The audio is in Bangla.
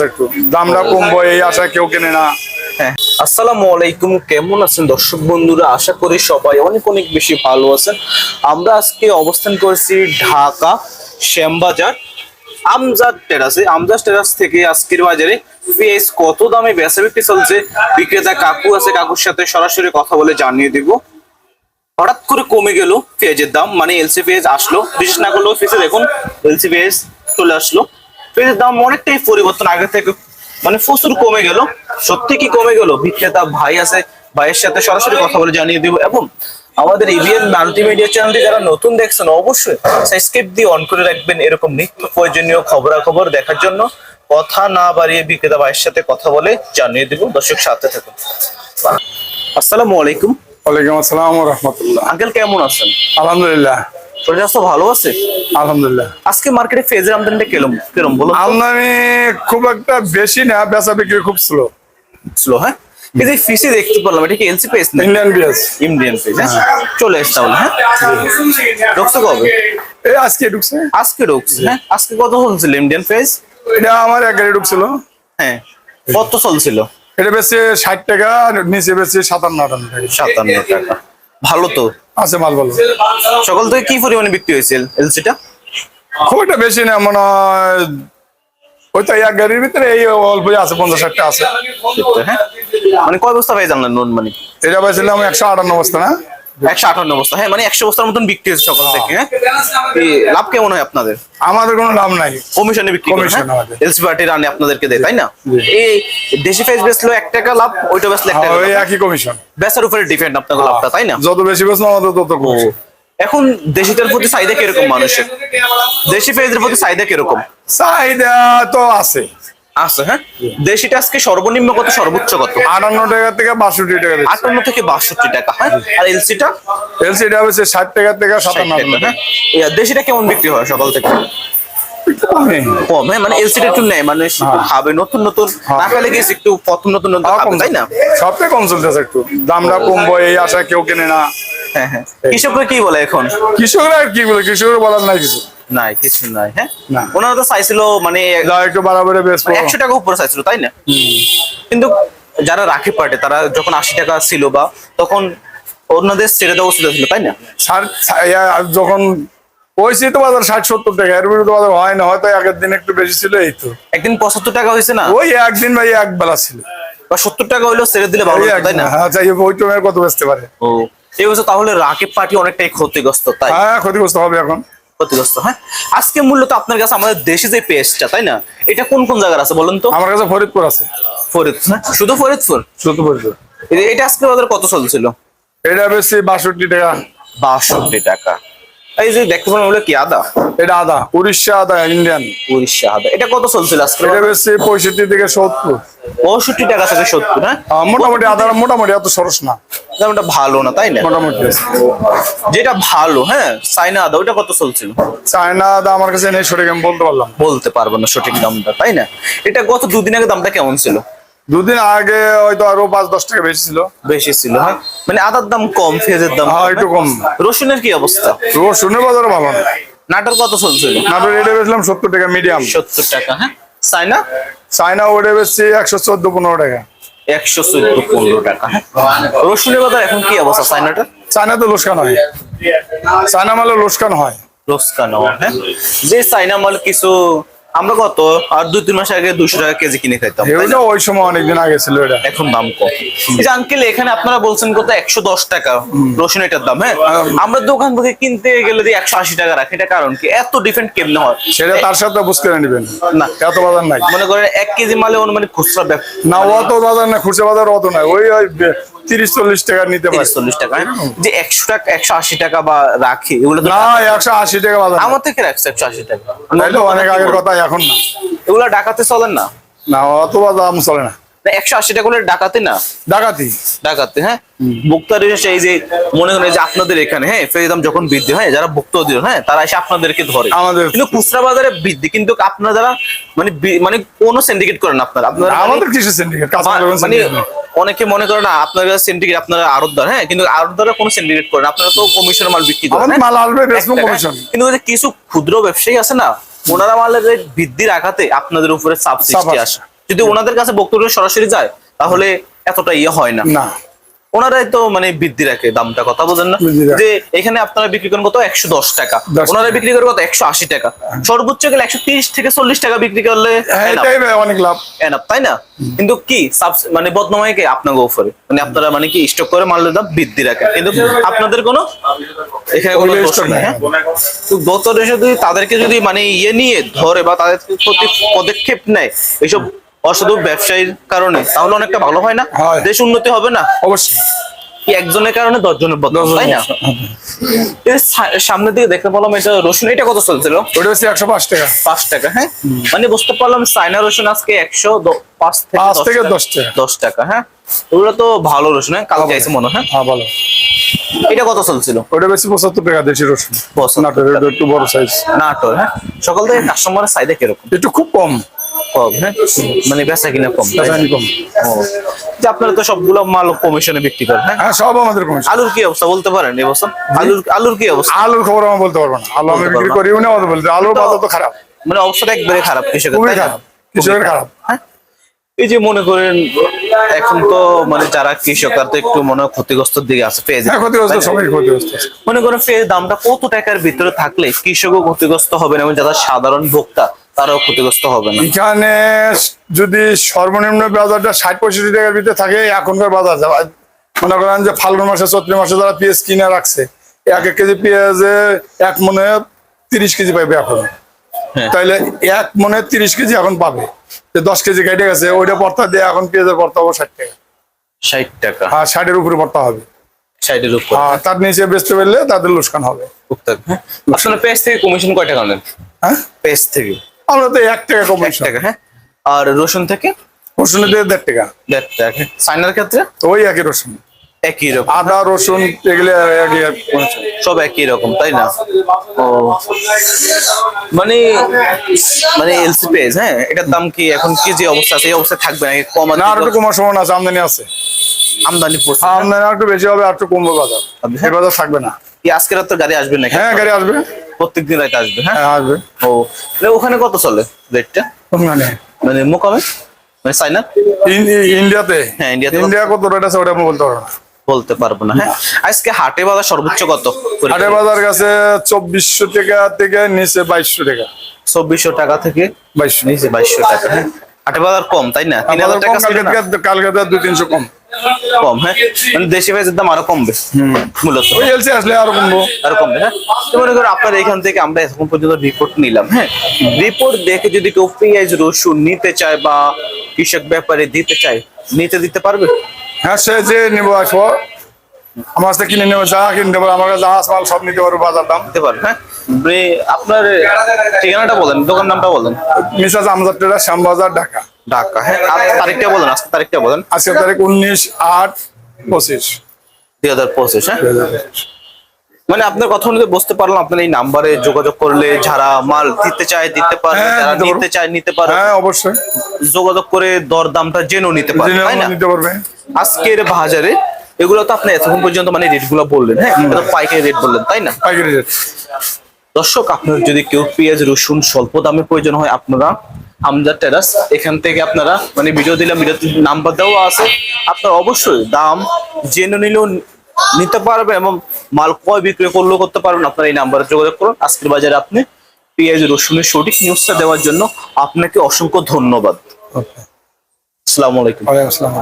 একটু। দামটা কমবো, এই আশা কেউ কেনে না। হ্যাঁ। আসসালামু আলাইকুম, কেমন আছেন দর্শক বন্ধুরা? আশা করি সবাই অনেক অনেক বেশি ভালো আছেন। আমরা আজকে অবস্থান করেছি ঢাকা শ্যামবাজার আমজাদ টেরাসে আমজাদ টেরাস থেকে আজকের বাজারে পেঁয়াজ কত দামে বেচা বিক্রি চলছে? বিক্রেতা কাকু আছে, কাকুর সাথে সরাসরি কথা বলে জানিয়ে দিব। হঠাৎ করে কমে গেল পেঁয়াজের দাম মানে এলসি পেঁয়াজ আসলো। বিশেষ না করলেও ফেসে দেখুন, এলসি পেঁয়াজ চলে আসলো। পেঁয়াজের দাম অনেকটাই পরিবর্তন আগে থেকে মানে প্রচুর কমে গেল। সত্যি কি কমে গেল? বিক্রেতা ভাই আছে ভাইয়ের সাথে সরাসরি কথা বলে জানিয়ে দিব। এবং আমাদের ইভিএন মাল্টিমিডিয়া চ্যানেলটি যারা নতুন দেখছেন অবশ্যই সাবস্ক্রাইব দিয়ে অন করে রাখবেন এরকম নিত্য প্রয়োজনীয় খবরাখবর দেখার জন্য। কথা না বাড়িয়ে বিক্রেতা ভাইয়ের সাথে কথা বলে জানিয়ে দিব। দর্শক সাথে থাকুন। আসসালামু আলাইকুম। ওয়ালাইকুম আসসালাম রহমতুল্লাহ। আঙ্কেল কেমন আছেন? আলহামদুলিল্লাহ। ভালো আছে? আলহামদুলিল্লাহ। আজকে মার্কেটে ফেজের আমদানিটা কেরম কেরম বলো আমদানি খুব একটা বেশি না বেচা বিক্রি খুব স্লো স্লো হ্যাঁ? এই যে ফিসে দেখতে পেলাম এটা কি এলসি পেস না? ইন্ডিয়ান ইন্ডিয়ান হ্যাঁ? চলে এসছে তাহলে হ্যাঁ? ঢুকছে কবে? এই আজকে ঢুকছে। আজকে ঢুকছে হ্যাঁ? আজকে কত চলছিল ইন্ডিয়ান এটা আমার এক গাড়ি ঢুকছিল। হ্যাঁ। কত চলছিল? এটা বেশি ষাট টাকা নিচে বেশি সাতান্ন টাকা। সাতান্ন টাকা। ভালো তো। আছে মাল ভালো সকাল থেকে কি পরিমাণে বিক্রি হয়েছিল এলসিটা? খুব একটা বেশি না মনে হয় ওই তো এক গাড়ির ভিতরে এই অল্প আছে পঞ্চাশ ষাটটা আছে। হ্যাঁ? মানে কয় বস্তা পাই জানলেন নুন মানে? এটা পাইছিলাম একশো আটান্ন বস্তা না? একশো আটান্ন বস্তা। হ্যাঁ মানে একশো বস্তার মতন বিক্রি হয়েছে সকাল থেকে হ্যাঁ? লাভ কেমন হয় আপনাদের? আমাদের কোনো লাভ নাই। কমিশনে বিক্রি হ্যাঁ? আমাদের। এলসি পার্টি রানে আপনাদেরকে দেয় তাই না? এই দেশি ফেস বেচলো এক টাকা লাভ ওইটা বেচলে এক টাকা হ্যাঁ, ওই একই কমিশন। বেচার উপরে ডিপেন্ড আপনার লাভটা তাই না? যত বেশি বেশ আমাদের তত কমিশন এখন দেশিটার প্রতি চাহিদা কীরকম মানুষের? দেশি ফেজের প্রতি চাহিদা কীরকম? চাহিদা তো আছে। আছে হ্যাঁ? দেশিটা আজকে সর্বনিম্ন কত সর্বোচ্চ কত? আটান্ন টাকা থেকে বাষট্টি টাকা আটান্ন থেকে বাষট্টি টাকা হ্যাঁ? আর এলসিটা? এলসিটা হচ্ছে ষাট টাকা থেকে সাতান্ন হ্যাঁ? টাকা দেশিটা কেমন বিক্রি হয় সকাল থেকে? কম। হ্যাঁ মানে এলসিটা একটু নেয় মানে খাবে নতুন নতুন না খেলে গেছে একটু প্রথম নতুন নতুন হ্যাঁ, খাবে কম তাই না? সবচেয়ে কম চলতেছে একটু। দামটা কমবো এই আশা কেউ কেনে না। হ্যাঁ হ্যাঁ। কৃষকরা কি বলে এখন? কৃষকরা আর কি বলে? কৃষকরা বলার নাই কিছু। নাই কিছু নাই হ্যাঁ? ওনারা তো চাইছিল মানে একটু বাড়াবাড়ি বেচবো একশো টাকা উপরে চাইছিল তাই না? কিন্তু যারা রাখি পাটে তারা যখন আশি টাকা ছিল বা তখন অন্যদের ছেড়ে দেওয়া উচিত ছিল তাই না? যখন তো বাজার ষাট সত্তর টাকা এর বিরুদ্ধে বাজার হয় না হয়তো আগের দিন একটু বেশি ছিল এই তো। একদিন পঁচাত্তর টাকা হয়েছে না? ওই একদিন ভাই এক বেলা ছিল। বা সত্তর টাকা হইলেও ছেড়ে দিলে ভালো তাই না? হ্যাঁ চাই ওই টমের কত বেচতে পারে। ও এই বছর তাহলে রাকিব পার্টি অনেকটাই ক্ষতিগ্রস্ত তাই? হ্যাঁ ক্ষতিগ্রস্ত হবে এখন। ক্ষতিগ্রস্ত হ্যাঁ? আজকে মূলত আপনার কাছে আমাদের দেশে যে পেস্টটা তাই না? এটা কোন কোন জায়গার আছে বলুন তো? আমার কাছে ফরিদপুর আছে। ফরিদপুর হ্যাঁ? শুধু ফরিদপুর? শুধু ফরিদপুর। এটা আজকে বাজার কত চলছিল? এটা বেশি বাষট্টি টাকা। বাষট্টি টাকা। এই যে দেখতে পারেন ওগুলো কি আদা? এটা আদা উড়িষ্যা আদা ইন্ডিয়ান উড়িষ্যা আদা। এটা কত চলছিল আজকে এটা বেশি পঁয়ষট্টি থেকে সত্তর। পঁয়ষট্টি টাকা থেকে সত্তর হ্যাঁ? মোটামুটি আদা মোটামুটি এত সরস না। দামটা ভালো না তাই না? মোটামুটি যেটা ভালো হ্যাঁ? চাইনা আদা ওটা কত চলছিল? চায়না আদা আমার কাছে নেই সঠিক আমি বলতে পারলাম বলতে পারব না সঠিক দামটা তাই না? এটা গত দুদিন আগে দামটা কেমন ছিল? দুদিন আগে হয়তো আরও পাঁচ দশ টাকা বেশি ছিল। বেশি ছিল হ্যাঁ? মানে আদার দাম কম পেঁয়াজের দাম হ্যাঁ, কম, একটু কম। হ্যাঁ? রসুনের কি অবস্থা? রসুনের বাজার ভালো। না নাটোর কত চলছিল নাটোর এটা বেচলাম সত্তর টাকা মিডিয়াম। সত্তর টাকা হ্যাঁ? চাইনা চায়না ওটা বেচছি একশো চোদ্দ পনেরো টাকা। একশো চোদ্দ পনেরো টাকা হ্যাঁ? রসুনের বাজার এখন কি অবস্থা চাইনাটা চায়না তো লোসকান হয়। চায়না মালে লোসকান হয়। রোজকানো হ্যাঁ? যে চাইনা মাল কিছু আমরা কত? আর দুই তিন মাস আগে দুশো টাকা কেজি কিনে খাইতাম? এটা ওই সময় অনেকদিন আগে ছিল এটা। এখন দাম কম। যে আঙ্কেল এখানে আপনারা বলছেন কত? একশো দশ টাকা। রসুন এটার দাম হ্যাঁ? আমরা দোকান থেকে কিনতে গেলে যে একশো আশি টাকা রাখি এটা কারণ কি? এত ডিফারেন্ট কেমনে হয়? সেটা তার সাথে বুঝতে নেবেন। না। এত বাজার নাই। মনে করেন এক কেজি মালে অনুমানিক খুচরা না অত বাজার না খুচরা বাজার অত নাই। ওই তিরিশ চল্লিশ টাকা নিতে পারে। চল্লিশ টাকা হ্যাঁ? যে একশো টাকা একশো আশি টাকা বা রাখি এগুলো না একশো আশি টাকা বাজার আমার থেকে রাখছে একশো আশি টাকা। অনেক আগের কথা এখন না। এগুলো ডাকাতে চলেন না? না অত দাম চলে না। একশো আশি টাকা করে ডাকাতে না? ডাকাতি। ডাকাতে হ্যাঁ? ভোক্তা রেশে এই যে মনে করেন যে আপনাদের এখানে হ্যাঁ ফের দাম যখন বৃদ্ধি হয় যারা ভোক্তা হ্যাঁ তারা এসে আপনাদেরকে ধরে। আমাদের- কিন্তু খুচরা বাজারে বৃদ্ধি কিন্তু আপনারা যারা মানে মানে কোনো সিন্ডিকেট করেন আপনারা। আপনারা মানে- আমাদের কিসের সিন্ডিকেট মানে অনেকে মনে করেন না আপনার সিন্ডিকেট আপনারা আড়তদার হ্যাঁ কিন্তু আড়তদারা কোনো সিন্ডিকেট করেন আপনারা তো কমিশনের মাল বিক্রি করেন হ্যাঁ? মাল আসবে হ্যাঁ? কমিশন কিন্তু কিছু ক্ষুদ্র ব্যবসায়ী আছে না ওনারা মালের বৃদ্ধির আঘাতে আপনাদের উপরে চাপ সৃষ্টি আসে। যদি ওনাদের কাছে বক্তব্য সরাসরি যায় তাহলে এতটা ইয়ে হয় না। না। ওনারাই তো মানে বৃদ্ধি রাখে দামটা কথা বোঝেন না। যে এখানে আপনারা বিক্রি করেন কত? একশো দশ টাকা। ওনারা বিক্রি করে কত? একশো আশি টাকা। সর্বোচ্চ গেলে একশো তিরিশ থেকে চল্লিশ টাকা বিক্রি করলে হ্যাঁ অনেক লাভ। enough, তাই না? কিন্তু কি মানে বদনামাই কে? আপনাকে উপরে। মানে আপনারা মানে কি স্টক করে মালের দাম বৃদ্ধি রাখেন কিন্তু আপনাদের কোনো এখানে কোনো নেই নাই। হ্যাঁ? তো গত দেশে যদি তাদেরকে যদি মানে ইয়ে নিয়ে ধরে বা তাদের প্রতি পদক্ষেপ নেয় এইসব অসাধু ব্যবসায়ীর কারণে তাহলে অনেকটা ভালো হয় না? দেশ উন্নতি হবে না? অবশ্যই। একজনের কারণে দশজনের বদনাম তাই না? সামনের দিকে দেখতে পেলাম এটা রসুন এটা কত চলছিল? ওটা হচ্ছে একশো পাঁচ টাকা। পাঁচ টাকা হ্যাঁ? মানে বুঝতে পারলাম চায়না রসুন আজকে একশো পাঁচ থেকে দশ টাকা। দশ টাকা। হ্যাঁ? ওগুলো তো ভালো রসুন হ্যাঁ? কালকে আইসে মনে হয় হ্যাঁ? হ্যাঁ ভালো। এটা কত চলছিল? ওটা বেশি পঁচাত্তর টাকা দেশি রসুন। নাটোর একটু বড় সাইজ নাটোর হ্যাঁ? সকাল থেকে কাস্টমারের চাহিদা কীরকম? একটু খুব কম। কম হ্যাঁ? মানে বেচা কিনা কম কম। ও। যে আপনারা তো সবগুলো মাল কমিশনে বিক্রি করেন হ্যাঁ? হ্যাঁ সব আমাদের কমিশন। আলুর কি অবস্থা বলতে পারেন এবছর আলুর আলুর কি অবস্থা? আলুর খবর আমি বলতে পারব না। আলু আমি বিক্রি পারবা না। করিও না অত বলতে আলুর বাজার তো খারাপ। মানে অবস্থাটা একবারে খারাপ কৃষকের খুবই খারাপ। কৃষকের খারাপ। হ্যাঁ? এই যে মনে করেন এখন তো মানে যারা কৃষক তারা তো একটু মনে হয় ক্ষতিগ্রস্তর দিকে আছে পেঁয়াজ হ্যাঁ ক্ষতিগ্রস্ত ক্ষতিগ্রস্ত মনে করেন পেঁয়াজ দামটা কত টাকার ভিতরে থাকলে কৃষকও ক্ষতিগ্রস্ত হবে না? এবং যারা সাধারণ ভোক্তা তারাও ক্ষতিগ্রস্ত হবে না। এখানে যদি সর্বনিম্ন বাজারটা ষাট পঁয়ষট্টি টাকার ভিতরে থাকে এখনকার বাজার মনে করেন যে ফাল্গুন মাসে চৈত্র মাসে যারা পেঁয়াজ কিনে রাখছে এক এক কেজি পেঁয়াজে এক মনে তিরিশ কেজি পাবে এখন। হ্যাঁ। তাইলে এক মনে তিরিশ কেজি এখন পাবে। যে দশ কেজি কেটে গেছে ওইটা পর্তা দিয়ে এখন পেঁয়াজের পর্তা হবে ষাট টাকা। ষাট টাকা। আর ষাটের উপরে পর্তা হবে। ষাটের উপর। আর তার নিচে বেচতে পারলে তাদের লোকসান হবে। হ্যাঁ? আসলে পেঁয়াজ থেকে কমিশন কয় টাকা নেন? হ্যাঁ? পেঁয়াজ থেকে। আমরা তো এক টাকা কমিশন টাকা হ্যাঁ? আর রসুন থেকে? রসুন দিয়ে দেড় টাকা। দেড় টাকা চায়নার ক্ষেত্রে? ওই একই রসুন। একই রকম। আদা রসুন এগুলো সব একই রকম তাই না? ও। মানে মানে এলসি পেজ হ্যাঁ? এটার দাম কি এখন কি যে অবস্থা আছে এই অবস্থায় থাকবে না কম না আর একটু কমার সম্ভাবনা আছে আমদানি আছে। আমদানি পড়ছে আমদানি আর একটু বেশি হবে আর একটু কমবে বাজার। আচ্ছা। বাজার থাকবে না। কি আজকে রাত তো গাড়ি আসবে নাকি? হ্যাঁ গাড়ি আসবে। প্রত্যেক দিন রাতে আসবে হ্যাঁ? হ্যাঁ আসবে। ও ওখানে কত চলে রেটটা ওখানে? মানে মোকামে? মানে ইন- ইন্ডিয়াতে? হ্যাঁ, ইন্ডিয়াতে ইন্ডিয়া কত রেট আছে ওটা আমি বলতে পারব না। বলতে পারব না হ্যাঁ? আজকে হাটে বাজার সর্বোচ্চ কত? হাটে বাজার কাছে চব্বিশশো টাকা থেকে নিচে বাইশশো টাকা। চব্বিশশো টাকা থেকে বাইশশো। নিচে বাইশশো টাকা হ্যাঁ? হাটে বাজার কম তাই না? তিন হাজার টাকা? কালকে দুই তিনশো কম। কম হ্যাঁ? মানে দেশি পেঁয়াজের দাম আরও কমবে মূলত। ওই এলসি আসলে আরও কমবো। আরও কমবে হ্যাঁ? তো মনে করো আপনার এখান থেকে আমরা এখন পর্যন্ত রিপোর্ট নিলাম হ্যাঁ? রিপোর্ট দেখে যদি কেউ পেঁয়াজ রসুন নিতে চায় বা কৃষক ব্যাপারে দিতে চায় নিতে দিতে পারবে? হ্যাঁ সে যে নিবো আসব আমার কাছে কিনে নেব যা কিনতে পারব আমার কাছে জাহাজ মাল সব নিতে পারব বাজার দাম। দিতে পারবে হ্যাঁ? আপনার ঠিকানাটা বলেন দোকান নামটা বলেন। মিসাজ আমজাদ শ্যামবাজার ঢাকা। ঢাকা। হ্যাঁ আর তারিখটা বলেন আজকে তারিখটা বলেন। আজকে তারিখ উনিশ আট পঁচিশ। দুই হাজার পঁচিশ হ্যাঁ? মানে আপনার কথা অনুযায়ী বুঝতে পারলাম আপনার এই নাম্বারে যোগাযোগ করলে যারা মাল দিতে চায় দিতে পারে হ্যাঁ, যারা নিতে চায় নিতে পারে হ্যাঁ অবশ্যই। যোগাযোগ করে দর দামটা জেনেও নিতে পারে তাই না? নিতে পারবে। আজকের বাজারে এগুলো তো আপনি এতক্ষণ পর্যন্ত মানে রেটগুলো বললেন হ্যাঁ? পাইকারি রেট বললেন তাই না? পাইকারি রেট। দর্শক আপনার যদি কেউ পেঁয়াজ রসুন স্বল্প দামে প্রয়োজন হয় আপনারা আমজাদ টেরাস এখান থেকে আপনারা মানে ভিডিও দিলাম ভিডিও নাম্বার দেওয়া আছে। আপনারা অবশ্যই দাম জেনে নিলেও নিতে পারবেন এবং মাল কয় বিক্রয় করলেও করতে পারবেন। আপনারা এই নাম্বারে যোগাযোগ করুন। আজকের বাজারে আপনি পেঁয়াজ রসুনের সঠিক নিউজটা দেওয়ার জন্য আপনাকে অসংখ্য ধন্যবাদ। আসসালামু আলাইকুম। আসসালাম।